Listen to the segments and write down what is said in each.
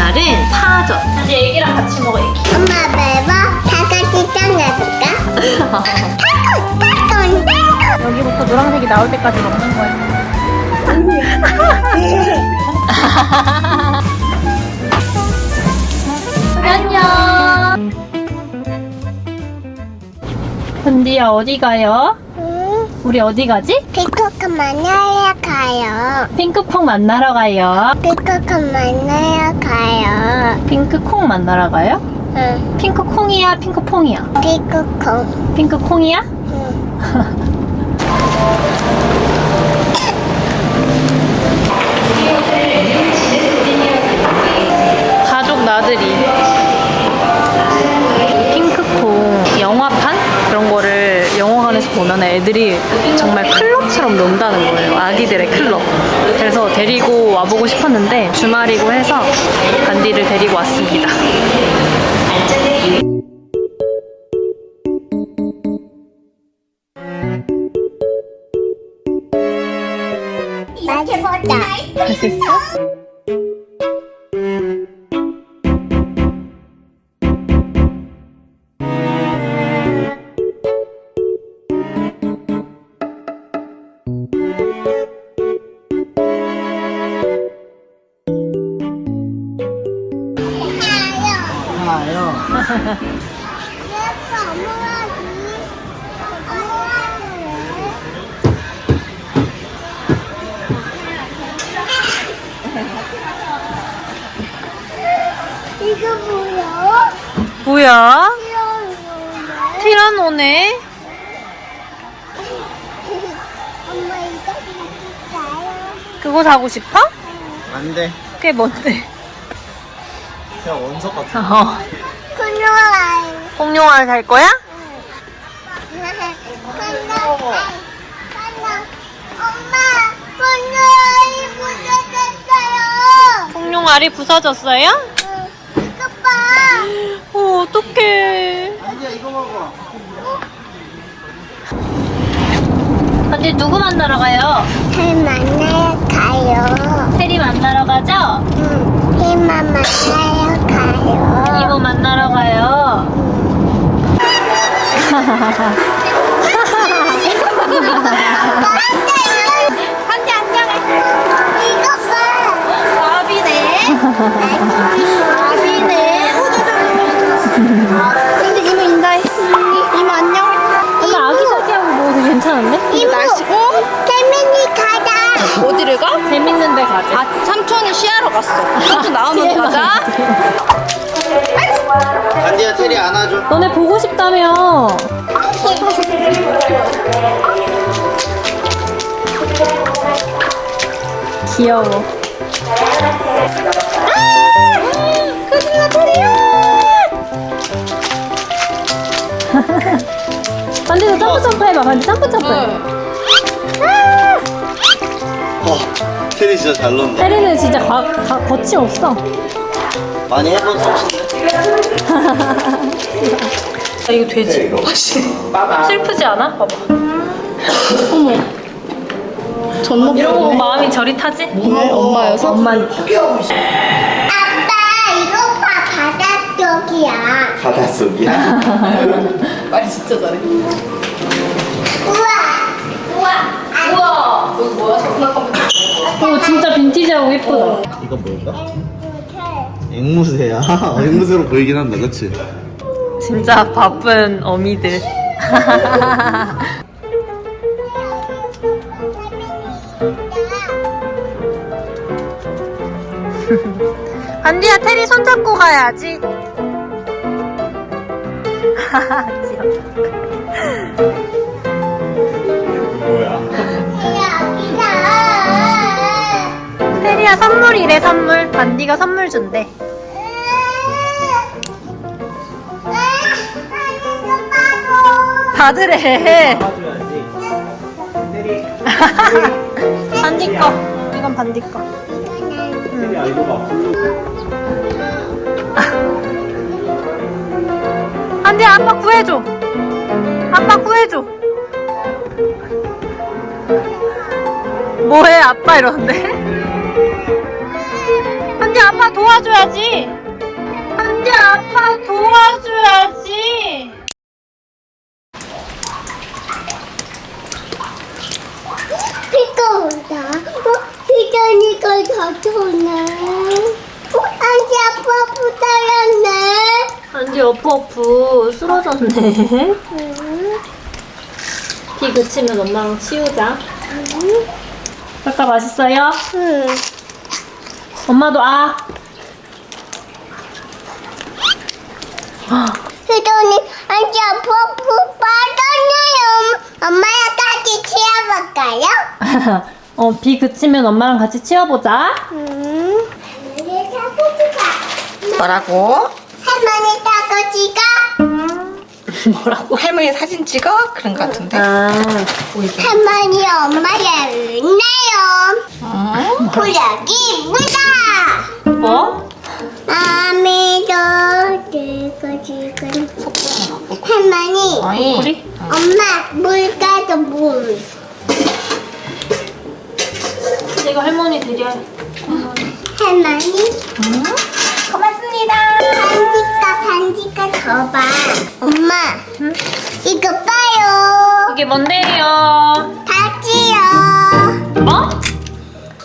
그날은 파전. 이제 애기랑 같이 먹어, 애기. 엄마 매봐 다 같이 짱내볼까? 타콘 타콘 타콘 여기부터 노란색이 나올 때까지 먹는 거야. 안녕. 근디야 어디 가요? 응? 우리 어디 가지? 피코크 만나러 가요 핑크퐁 만나러 가요. 피코크 만나러 가요 핑크콩 만나러 가요? 응 핑크콩이야, 핑크퐁이야? 피코콩 핑크콩이야? 응 가족 나들이 보면 애들이 정말 클럽처럼 논다는 거예요. 아기들의 클럽. 그래서 데리고 와보고 싶었는데 주말이고 해서 간디를 데리고 왔습니다. 맛있다. 맛있어? 이거 뭐야? 뭐야? 티라노네 엄마 이거 진짜요? 그거 사고 싶어? 안 돼. 그게 뭔데? 그냥 원석 같아. 어. Kunyoan. 공룡알 살 거야? 엄마, 부서졌어요. 공룡알이 부서졌어요? 응, 이거 봐. 어, 어떡해. 아니야 이거 먹어. 근데 누구 만나러 가요? 잘 만나요 가요. 테리 만나러 가죠? 응, 힘만 만나요 만나러 가요. 한대 안녕해. 이거 봐. 밥이네. 아비네. 근데 이모 인사해. 이모 안녕. 근데 아기 자기하고 먹어도 괜찮은데? 이모. 재민이 가자. 어디를 가? 재밌는 데 가자. 아, 삼촌이 시야로 갔어. 삼촌 나오면 가자. 안디야 테리 안아줘. 너네 보고 싶다며. 귀여워. 반디도 점프 점프 해봐. 반디 점프 점프. 어, 테리 진짜 잘 논다. 테리는 진짜 거침없어. 많이 해본 솜씨인데. 아, 이거 돼지. 슬프지 않아? 봐봐. 전복 이런 거 보면 마음이 저리 타지? 왜? 엄마여서? 엄마니까. 아빠 이거 봐 바닷속이야. 바닷속이야. 말 진짜 잘해. 우와. 우와. 우와. 여기 뭐야? 장난감. 오, 진짜 빈티지하고 예쁘다. 이거 뭘까? 앵무새야. 앵무새로 보이긴 한다, 그치? 진짜 바쁜 어미들. 안디야 테리 손 잡고 가야지. 뭐야? 테리야 선물이래 선물. 안디가 선물 준대. 받으래. 반디 거. 이건 반디 거. 안돼 아빠 구해줘. 아빠 구해줘. 뭐해 아빠 이러는데? 안돼 도 도와줘야지. 안돼 아빠 도와줘야지. 비가 온다. 어, 비가니까 더 좋네. 어, 안지 아빠 부탁했네. 안돼 어프어프 쓰러졌네. 비 그치면 엄마랑 치우자. 아까 맛있어요? 응. 엄마도 아. 안지 아빠 부 빠졌네요. 엄마랑 같이 치워볼까요? 어, 비 그치면 엄마랑 같이 치워보자. 할머니 따가지가. 뭐라고? 할머니 따가지가. 뭐라고? 할머니 사진 찍어? 그런 거 같은데. 아, 할머니 엄마가 있네요. 어? 무다. 뭐? 아미도 들고 지금 할머니 어이. 엄마 물 가져 물 이거 할머니 드려. 할머니 응? 고맙습니다. 반지가 반지가 줘봐 엄마 이거 봐요 이게 뭔데요? 파지요 뭐?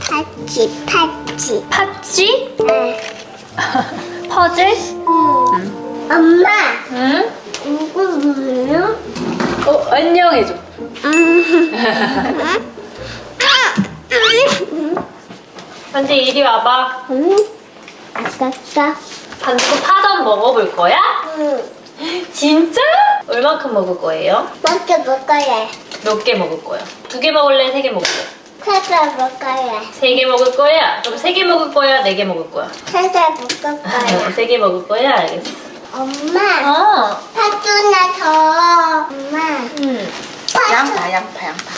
파지 파지 파치? 응. 퍼즐? 응. 엄마 응? 이거 뭐예요? 어, 안녕 해줘. 반지 이리 와봐. 응? 아깝다 반지 파전 먹어볼 거야? 응 진짜? 얼만큼 먹을 거예요? 먼저 먹어야 몇개 먹을 거야? 두 개 먹을래? 세 개 먹을 거 야? 찾아 먹어야 세 개 먹을 거야? 그럼 세 개 먹을 거야? 네 개 먹을 거야? 찾아 먹을 거야 세 개 먹을 거야? 알겠어. 엄마 어. 파주나 더 엄마 응. 양파, 양파, 양파.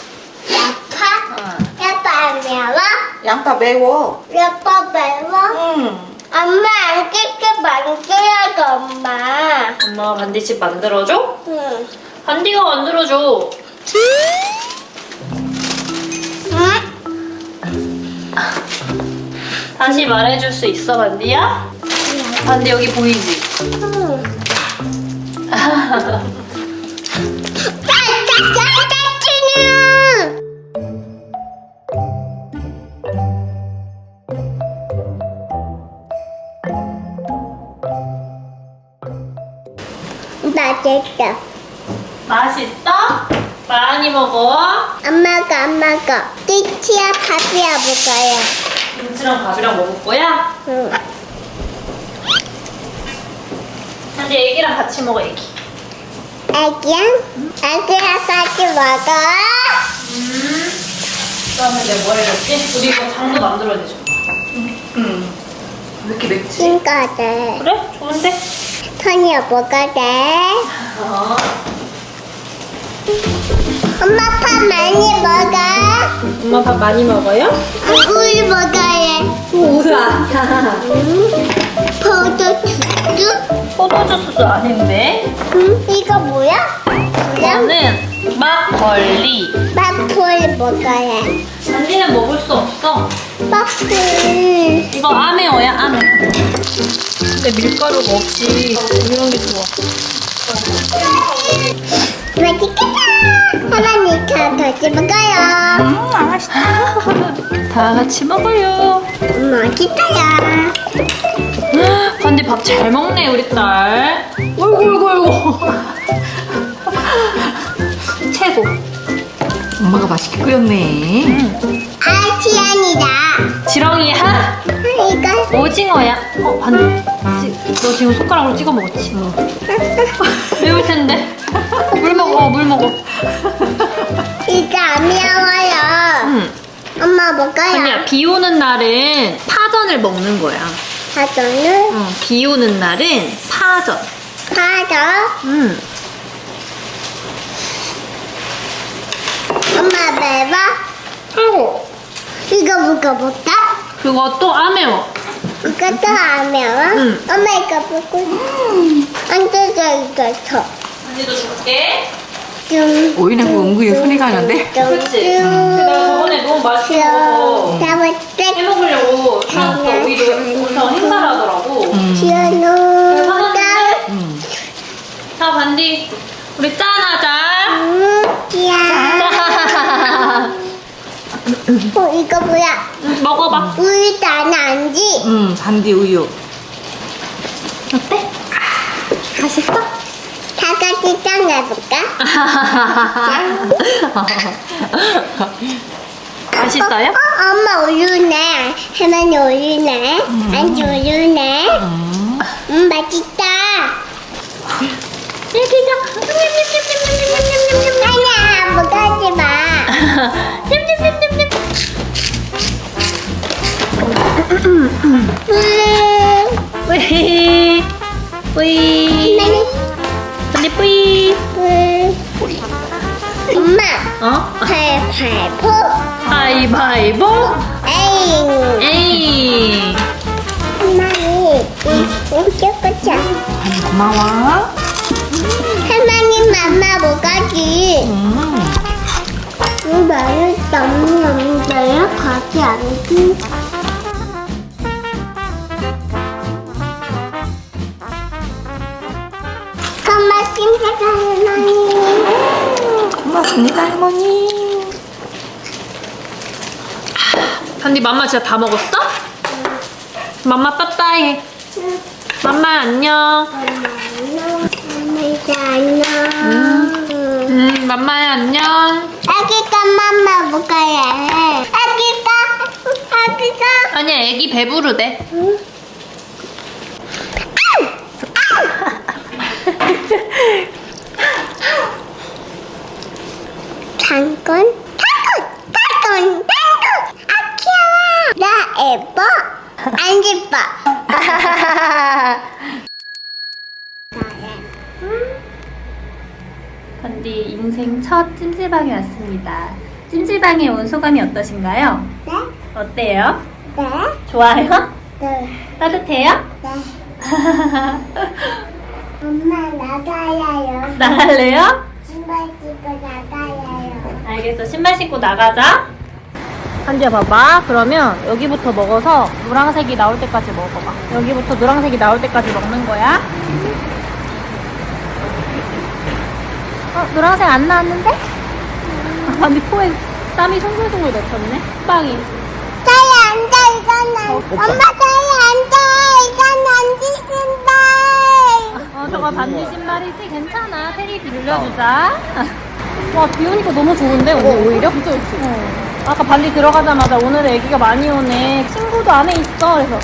야파? 응. 야파 안 매워? 양파 매워. 야파 매워? 응. 엄마 안 깨끗 만들어야지 엄마 엄마가 반디씩 만들어줘? 응 반디가 만들어줘. 다시 말해줄 수 있어, 반디야? 반디 여기 보이지? 응 짜짜짜짜치는 맛있다 맛있어? 많이 먹어. 엄마가 엄마가 띠치야 밥이야 먹어요 김치랑 밥이랑 먹을 거야? 응 반디 애기랑 같이 먹어, 애기. 애기야? 애기야 같이 먹어 그다음에 내가 뭐 해줬지? 우리 이거 장도 만들어내줘. 응. 왜 이렇게 맵지? 친구들 그래? 좋은데? 토니야 먹어야 돼 어. 엄마 밥 많이 먹어 엄마 밥 많이 먹어요? 물 먹어 야 우와. 포도 주스 포도주스 아닌데? 응? 이거 뭐야? 뭐야? 이거는 막걸리. 마플 먹어야 반디는 먹을 수 없어. 마플 이거 아메오야, 아메. 근데 밀가루가 없지. 이런 게 좋아. 맛있겠다 다 같이 먹어요 응, 맛있다. 다 같이 먹어요. 맛있어요 반디 밥 잘 먹네, 우리 딸. 어이구, 어이구, 어이구. 최고. 엄마가 맛있게 끓였네. 아 치안이다 지렁이야? 이거 오징어야? 어, 반디. 지- 너 지금 손가락으로 찍어 먹었지? 매울 텐데. 엄마 먹어요 아니야, 비 오는 날은 파전을 먹는 거야. 사전은 어, 비 오는 날은 파전. 파전 응. 엄마 매워? 아이고. 이거 먹어볼까? 그거 또 아메워. 이것도 안 매워? 응. 엄마 이거 먹고 안 뜯어 이거 더 언니도 줄게. 뚱. 오이는 그 은근히 소리가 나는데. 그치? 근데 내가 저번에 너무 맛있게 먹어서 잡았대. 해먹으려고 사왔어. 오이도 오면서 행사를 하더라고. 지연우. 사놨는데 음. 자 반디 우리 짠하자. 음, 야. 어, 이거 뭐야? 응, 먹어봐. 우리 단 안지? 음, 반디 우유. 어때? 맛있어? 다 같이 짠 해볼까? 맛있어요? 어, 엄마 우유네. 할머니 우유네. 안지 우유네. 음. 음, 맛있다. 아니야, 먹지 마. 음, 뿌이 뿌이 반디 뿌이. 음. 엄마, 어? 팔팔포. 가위바위보. 에잉. 에이. 할머니, 꽂자. 반디 고마워. 할머니, 맘마 뭐가지? 음. 이거 맛있다. 언니 없는데요? 가지 않기? 고맙습니다, 할머니. 반디 맘마 진짜 다 먹었어? 맘마 빠빠이. 맘마 안녕. 엄마 이제 안녕. 음, 맘마야 안녕. 아기가 맘마 먹어야 해. 아기가, 아기가. 아니야, 애기 배부르대. 잠 깐, 잠깐, 잠깐, 잠깐. 아 귀여워. 나 예뻐? 안 예뻐. 반디 인생 첫 찜질방에 왔습니다. 찜질방에 온 소감이 어떠신가요? 네? 어때요? 네? 좋아요? 네. 따뜻해요? 네. 엄마 나가야요. 나갈래요? 신발 신고 나가야요. 알겠어. 신발 신고 나가자. 한지야 봐봐. 그러면 여기부터 먹어서 노란색이 나올 때까지 먹어봐. 여기부터 노란색이 나올 때까지 먹는 거야. 어, 노란색 안 나왔는데? 아, 근데 코에 땀이 송글송글 맺혔네. 빵이. 자리 앉아 이건 안. 엄마 자리 앉아 이건 안지 신발. 어, 저거 반지 신발이지? 괜찮아. 테리 빌려주자. 와, 비 오니까 너무 좋은데, 오늘 오히려? 진짜 좋지. 아까 반디 들어가자마자 오늘 애기가 많이 오네. 친구도 안에 있어. 그래서,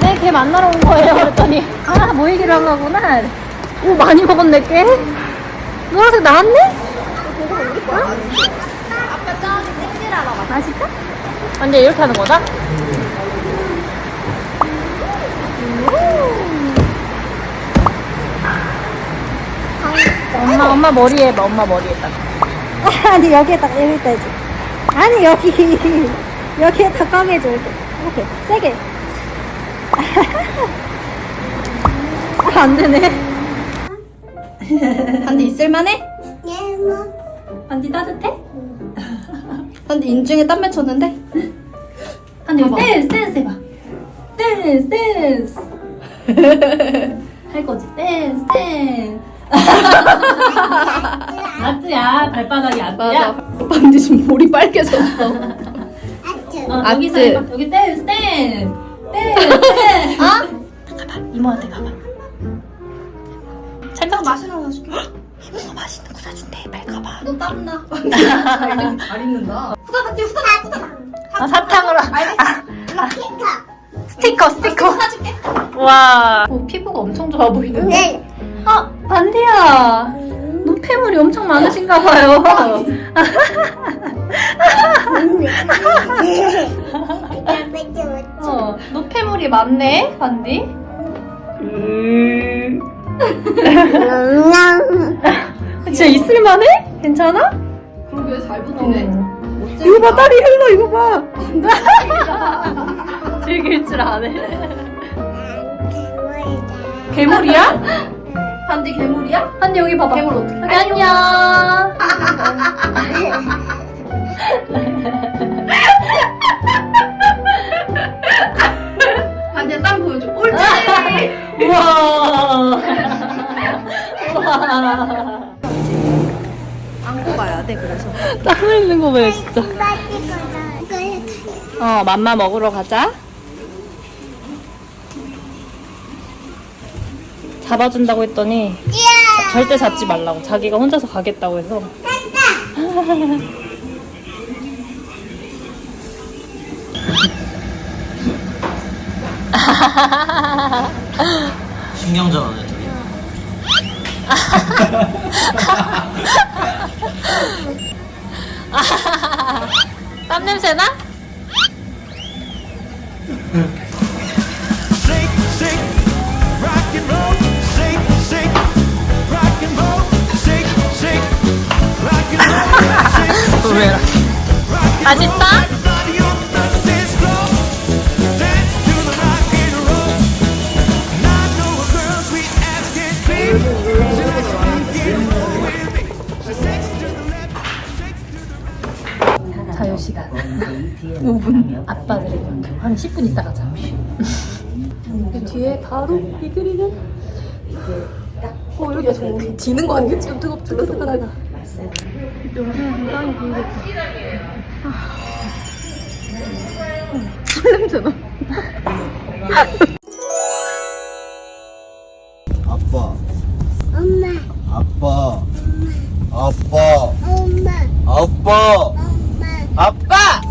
네, 걔 만나러 온 거예요. 그랬더니, 아, 뭐 얘기를 한 거구나. 오, 많이 먹었네, 걔. 노란색 나왔네? 어? 맛있다? 완전 이렇게 하는 거다? 엄마 엄마 머리에 봐 엄마 머리에다가 아니 여기에다가 여기다 해줘. 아니 여기 여기에다 꽝해줘 이렇게. 이렇게 세게. 아, 안 되네. 반디 있을만해? 예 뭐. 반디 따뜻해? 반디 인중에 땀 맺혔는데? 반디 댄스 댄스 해봐. 댄스 댄스. 할 거지. 댄스 댄스 아트야 발바닥이 아트야 반디 지금 볼이 빨개졌어. 아츠. 어, 아트. 여기서 해봐 여기 댄스 댄스 댄스 댄스 어? 가봐 이모한테 가봐 잘 가봐 마시러 가줄게. 너 땀나. 잘, 잘 있는다. 후다 반디 후다 후다. 아, 사탕으로 아, 스티커. 스티커 스티커 사줄게. 와 오, 피부가 엄청 좋아 보이는데 네. 아 반디야 노폐물이 엄청 많으신가 봐요. 어, 노폐물이 많네 반디? 진짜 있을만해? 괜찮아? 그러게 잘 붙이네. 이거 봐 딸이 흘러 이거 봐. 즐길 줄 아네. 괴물이야? 반디 괴물이야? 한 언니 여기 봐봐. 괴물 어떻게? 안녕. 안돼 땀 보여줘. 옳지. 우와. 안고 가야 돼 그래서. 땀 흘리는 거 봐, 진짜. 이거는 어, 맘마 먹으러 가자. 잡아준다고 했더니 절대 잡지 말라고. 자기가 혼자서 가겠다고 해서. 신경전하네 둘이. 땀 냄새 나? Shake, shake, rock and roll. 자유 시간. 5분. 아빠들의 만큼 한 10분 있다가 자. 그 뒤에 바로 이 그림은 어 여기가 정말 지는 거 아니겠지? 지금 뜨겁 뜨거뜨 거하다. 술 냄새나. 아빠, 엄마, 아빠, 아빠, 엄마, 아빠, 엄마, 아빠.